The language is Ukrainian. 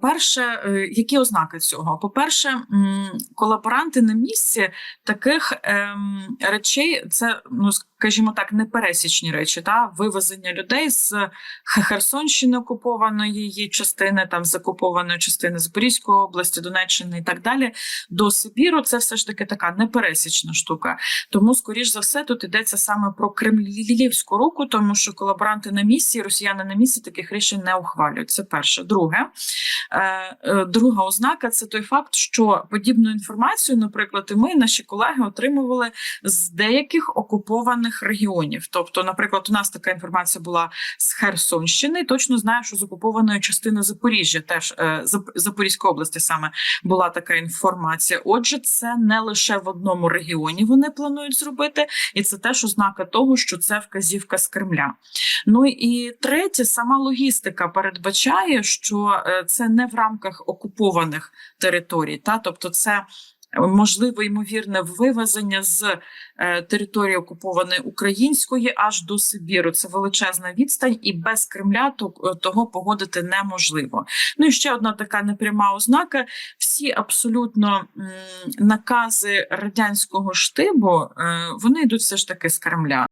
Перше, е, які ознаки цього? По-перше, колаборанти на місці таких ем, речей, це, ну скажімо так, непересічні речі, та вивезення людей з Херсонщини окупованої її частини, там з окупованої частини Запорізької області, Донеччини і так далі, до Сибіру. Це все ж таки така непересічна штука. Тому, скоріш за все, тут йдеться саме про кремлівську руку, тому що колаборанти на місці, росіяни на місці таких рішень не ухвалюють. Це перше. Друге, Друга ознака це той факт, що подібну інформацію, наприклад, і ми, наші колеги, отримували з деяких окупованих регіонів. Тобто, наприклад, у нас така інформація була з Херсонщини. Точно знаю, що з окупованої частини Запоріжжя, теж е, Запорізької області саме була така інформація. Отже, це не лише в одному регіоні вони планують зробити, і це теж ознака того, що це вказівка з Кремля. Ну і третє, сама логістика передбачає, що е, це не в рамках окупованих територій, та тобто це. е, Можливо, ймовірне вивезення з е, території окупованої української аж до Сибіру. Це величезна відстань, і без Кремля то, е, того погодити неможливо. Ну і ще одна така непряма ознака: всі абсолютно м, накази радянського штибу е, вони йдуть все ж таки з Кремля.